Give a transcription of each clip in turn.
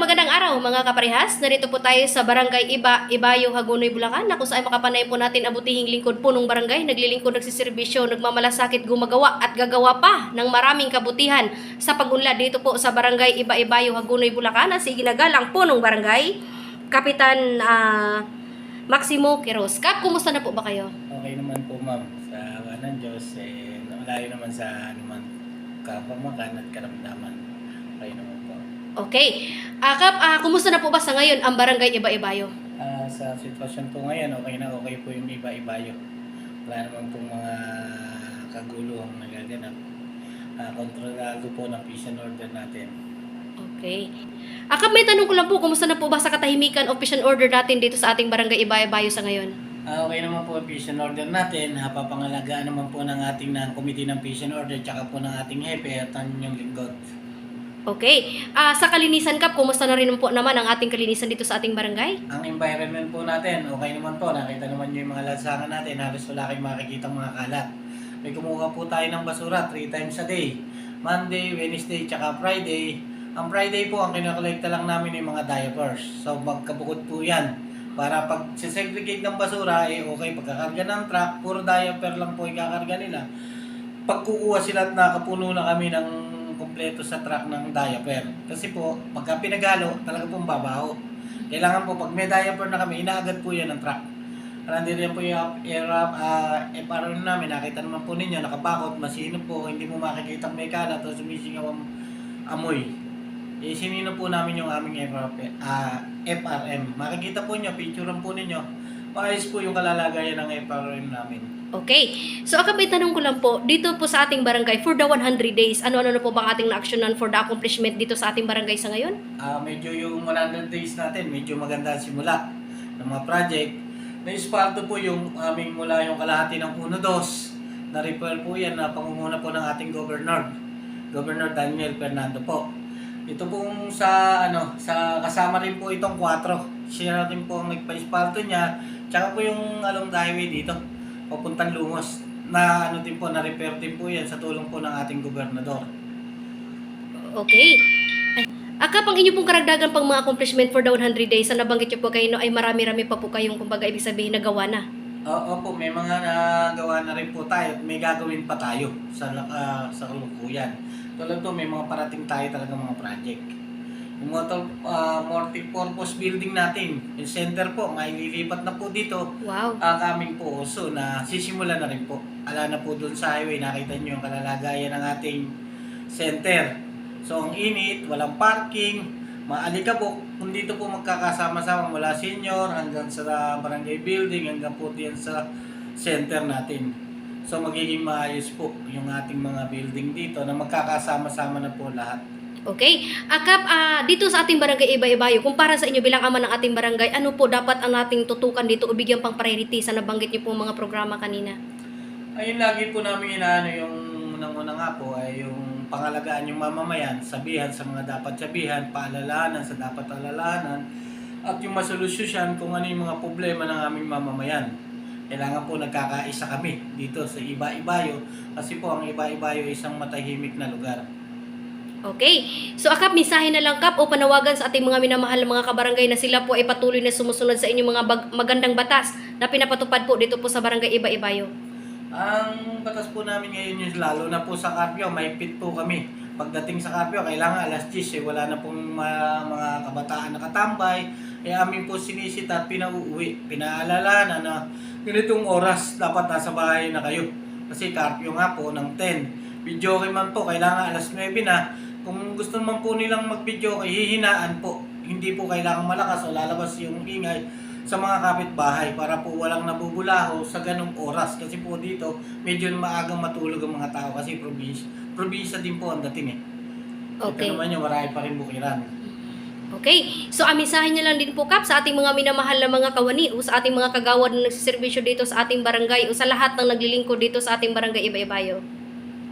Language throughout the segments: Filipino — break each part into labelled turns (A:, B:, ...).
A: magandang araw mga kaparehas. Narito po tayo sa Barangay Iba, Ibayo, Hagonoy, Bulacan na kung saan makapanay po natin abutihing lingkod po ng barangay. Naglilingkod, nagsiservisyo, nagmamalasakit, gumagawa at gagawa pa ng maraming kabutihan sa pagunlad dito po sa Barangay Iba, Ibayo, Hagonoy, Bulacan na si ginagalang po ng barangay, Kapitan ah, Maximo Quiroz. Kap, kumusta na po ba kayo?
B: Okay naman po ma'am. Sa awa ng Diyos, eh, naman sa anuman kapamakan at karamdaman. Okay naman.
A: Okay. Ah, Kap, ah, kumusta na po ba sa ngayon ang Barangay Iba, Ibayo?
B: Ah, sa sitwasyon po ngayon, okay na okay po yung iba-ibayo. Wala naman pong mga kaguluhang nagaganap. Ah, kontrolado po ng peace and order natin.
A: Okay. Akap, may tanong ko lang po, kumusta na po ba sa katahimikan o peace and order natin dito sa ating barangay Ibayo sa ngayon?
B: Ah, okay naman po ang peace and order natin. Napapangalagaan naman po ng ating ng committee ng peace and order tsaka po ng ating hepe at ang inyong lingkod.
A: Okay. Ah, sa kalinisan kap, kumusta na rin po naman ang ating kalinisan dito sa ating barangay?
B: Ang environment po natin, okay naman po. Nakita naman nyo yung mga lansangan natin. Halos wala kayong makikita mga kalat. May kumuha po tayo ng basura 3 times a day. Monday, Wednesday, tsaka Friday. Ang Friday po, ang kinakolekta lang namin yung mga diapers. So, magkabukod po yan. Para pag segregate ng basura, eh okay, pagkakarga ng truck, puro diaper lang po ikakarga nila. Pag kukuha sila at nakapuno na kami ng kompleto sa truck ng diaper. Kasi po, pagka pinagalo, talaga pong babaho. Kailangan po, pag may diaper na kami, inaagad po yan ng truck. Nandito yan po yung air, uh, FRO namin, nakita naman po ninyo, nakabakot, masino po, hindi mo makikita may kalat o sumisingaw ang amoy. Eh, sinino po namin yung aming FRP, ah, FRM. Makikita po nyo, picturean po ninyo, maayos po yung kalalagayan ng FRM namin.
A: Okay. So, akap, may tanong ko lang po, dito po sa ating barangay, for the 100 days, ano-ano na po bang ating na-actionan for the accomplishment dito sa ating barangay sa ngayon?
B: Ah, medyo yung 100 days natin, medyo maganda ang simula ng mga project. Na-spalto po yung aming mula yung kalahati ng 1-2. Na-refer po yan na pangunguna po ng ating governor. Governor Daniel Fernando po. Ito pong sa ano, sa kasama rin po itong 4. Siya rin po ang nagpa-spalto niya. Tsaka po yung along highway dito, papuntang Lumos. Na ano din po, na-repair din po yan sa tulong po ng ating gobernador.
A: Okay. Ay, akap, ang inyo pong karagdagan pang mga accomplishment for the 100 days, sa nabanggit niyo po kayo, no, ay marami-rami pa po kayong, kumbaga, ibig sabihin, nagawa na.
B: Oo po, may mga nagawa na rin po tayo at may gagawin pa tayo sa uh, sa kalukuyan. Tulad to, may mga parating tayo talaga mga project. Motor, uh, multi-purpose building natin, yung center po, maililipat na po dito.
A: Wow.
B: Ang aming po uso na sisimula na rin po. Ala na po dun sa highway, nakita nyo yung kalalagayan ng ating center. So ang init, walang parking, maalikabok. Kung dito po magkakasama-sama mula senior hanggang sa barangay building, hanggang po diyan sa center natin. So magiging maayos po yung ating mga building dito na magkakasama-sama na po lahat.
A: Okay. Akap, ah, dito sa ating barangay Iba-Ibayo, kung sa inyo bilang ama ng ating barangay, ano po dapat ang ating tutukan dito o bigyan pang priority sa nabanggit niyo po mga programa kanina?
B: Ayun lagi po namin inaano yung unang-una nga po ay yung pangalagaan yung mamamayan, sabihan sa mga dapat sabihan, paalalahanan sa dapat alalahanan, at yung masolusyon kung ano yung mga problema ng aming mamamayan. Kailangan po nagkakaisa kami dito sa Iba-Ibayo kasi po ang Iba-Ibayo ay isang matahimik na lugar.
A: Okay. So akap, mensahe na lang kap o panawagan sa ating mga minamahal na mga kabarangay na sila po ay patuloy na sumusunod sa inyong mga bag- magandang batas na pinapatupad po dito po sa barangay Iba-Ibayo.
B: Ang batas po namin ngayon yung lalo na po sa Carpio, may pit po kami. Pagdating sa Carpio, kailangan alas 10 eh, wala na pong ma- mga kabataan nakatambay. Kaya amin po sinisita at pinauuwi. Pinaalala na na ganitong oras dapat nasa bahay na kayo. Kasi Carpio nga po ng 10. Video man po, kailangan alas 9 na. Kung gusto naman po nilang mag-video, hihinaan po. Hindi po kailangan malakas o lalabas yung ingay sa mga kapitbahay para po walang nabubulaho sa ganong oras. Kasi po dito, medyo maagang matulog ang mga tao kasi probinsya. Probinsya din po ang dating eh.
A: Okay.
B: Ito naman yung marami pa rin bukiran.
A: Okay. So, amisahin niya lang din po, Kap, sa ating mga minamahal na mga kawani o sa ating mga kagawad na nagsiservisyo dito sa ating barangay o sa lahat ng naglilingkod dito sa ating barangay Iba-Ibayo.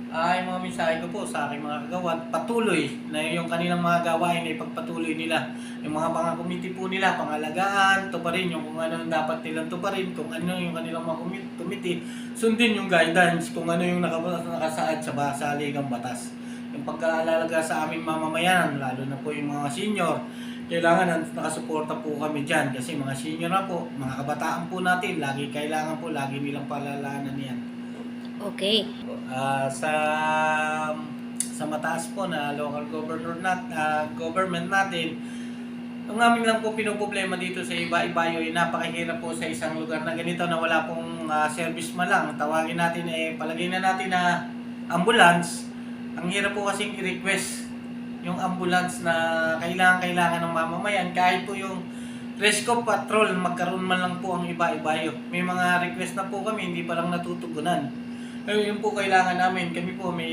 B: Ay, mga mensahe ko po sa aking mga kagawad, patuloy na yung kanilang mga gawain ay pagpatuloy nila. Yung mga committee po nila, pangalagaan, to pa rin yung kung ano yung dapat nilang to pa rin, kung ano yung kanilang mga committee, sundin yung guidance kung ano yung nakasaad sa basaligang batas. Yung pagkaalalaga sa aming mamamayan, lalo na po yung mga senior, kailangan na- nakasuporta po kami dyan kasi mga senior na po, mga kabataan po natin, lagi kailangan po, lagi nilang palalaanan yan.
A: Okay.
B: Ah, sa sa mataas po na local governor nat, ah, government natin, ang amin lang po pinoproblema dito sa iba-ibayo ay napakahirap po sa isang lugar na ganito na wala pong ah, service man lang. Tawagin natin eh, palagay na natin na ambulance. Ang hirap po kasing i-request yung ambulance na kailangan-kailangan ng mamamayan kahit po yung rescue patrol magkaroon man lang po ang iba-ibayo. May mga request na po kami, hindi pa lang natutugunan. Pero yun po kailangan namin. Kami po may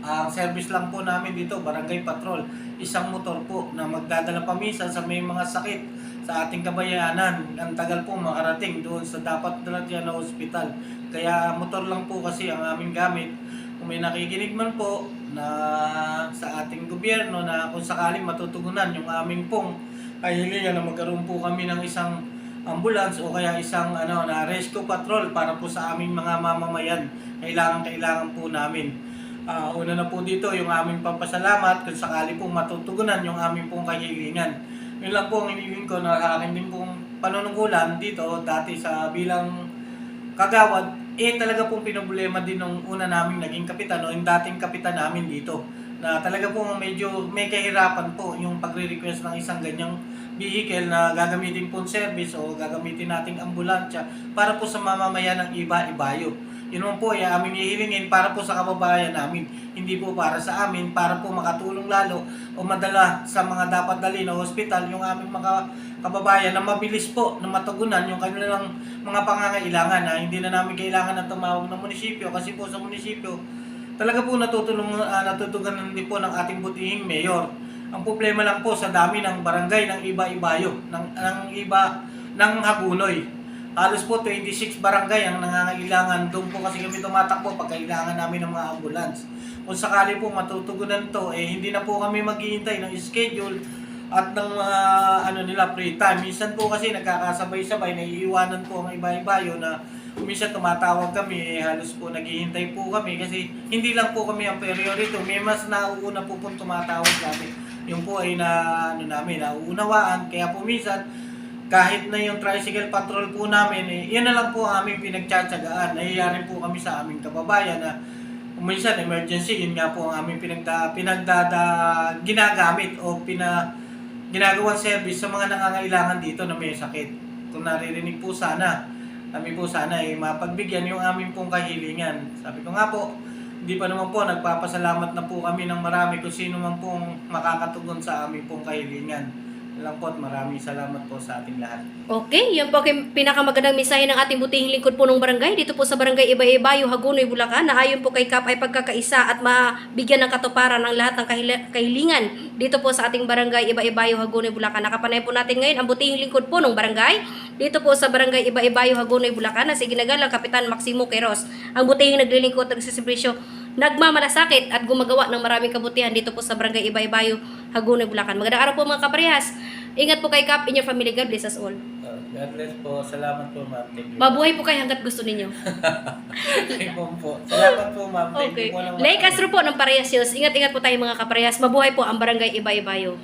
B: ang service lang po namin dito, barangay patrol. Isang motor po na magdadala pa minsan sa may mga sakit sa ating kabayanan. Ang tagal po makarating doon sa dapat dalagyan na ospital. Kaya motor lang po kasi ang aming gamit. Kung may nakikinig man po na sa ating gobyerno na kung sakaling matutugunan yung aming pong kahilingan na magkaroon po kami ng isang ambulance o kaya isang ano na rescue patrol para po sa aming mga mamamayan. Kailangan kailangan po namin. Ah, una na po dito yung aming pampasalamat kung sakali po matutugunan yung aming pong kahilingan. Yun lang po ang hiniling ko na sa din pong panunungkulan dito dati sa bilang kagawad, eh talaga pong pinoblema din nung una namin naging kapitan o yung dating kapitan namin dito na talaga pong medyo may kahirapan po yung pagre-request ng isang ganyang vehicle na gagamitin pong service o gagamitin nating ambulansya para po sa mamamayan ng iba-ibayo. Yun po ay aming hihilingin para po sa kababayan namin. Hindi po para sa amin, para po makatulong lalo o madala sa mga dapat dali na hospital yung aming mga kababayan na mabilis po na matugunan yung kanilang mga pangangailangan na hindi na namin kailangan na tumawag ng munisipyo kasi po sa munisipyo talaga po natutulong uh, natutugan din po ng ating butihing mayor. Ang problema lang po sa dami ng barangay ng iba-ibayo, ng, ng iba ng Hagunoy. Halos po 26 barangay ang nangangailangan. Doon po kasi kami tumatakbo pag kailangan namin ng mga ambulance. Kung sakali po matutugunan to, eh hindi na po kami maghihintay ng schedule at ng mga ano nila free time. Minsan po kasi nagkakasabay-sabay, naiiwanan po ang iba-ibayo na minsan tumatawag kami, eh, halos po naghihintay po kami kasi hindi lang po kami ang priority. May mas nauuna po po tumatawag kami. Yung po ay na ano namin, nauunawaan. Kaya po minsan kahit na yung tricycle patrol po namin, eh, yan na lang po aming pinagtsatsagaan. Nangyayari po kami sa aming kababayan na minsan emergency, yun nga po ang aming pinagda, pinagdada, ginagamit o pina, ginagawang service sa mga nangangailangan dito na may sakit. Kung naririnig po sana, kami po sana ay mapagbigyan yung aming pong kahilingan. Sabi ko nga po, hindi pa naman po, nagpapasalamat na po kami ng marami kung sino man pong makakatugon sa aming pong kahilingan. Lang po at maraming salamat po sa ating lahat.
A: Okay, yan po ang pinakamagandang mensahe ng ating butihing lingkod po ng barangay. Dito po sa barangay Iba-Ibayo, Hagunoy, Bulacan, na ayon po kay Kap ay pagkakaisa at mabigyan ng katuparan ang lahat ng kahila- kahilingan. Dito po sa ating barangay Iba-Ibayo, Hagunoy, Bulacan. Nakapanay po natin ngayon ang butihing lingkod po ng barangay. Dito po sa barangay Iba-Ibayo, Hagunoy, Bulacan, na si Ginagalang Kapitan Maximo Queros. Ang butihing naglilingkod at nagsisibrisyo nagmamalasakit at gumagawa ng maraming kabutihan dito po sa barangay Iba-Ibayo, Hagunoy, Bulacan. Magandang araw po mga kaparehas. Ingat po kay Kap in your family. God bless us all.
B: Uh, God bless po. Salamat po, ma'am. Thank you.
A: Mabuhay po kayo hanggat gusto ninyo.
B: Thank you po. Salamat po, ma'am. Thank
A: Okay.
B: you po.
A: Lay Castro po ng Parehas Hills. Ingat-ingat po tayo mga kaparehas. Mabuhay po ang barangay Iba-Ibayo.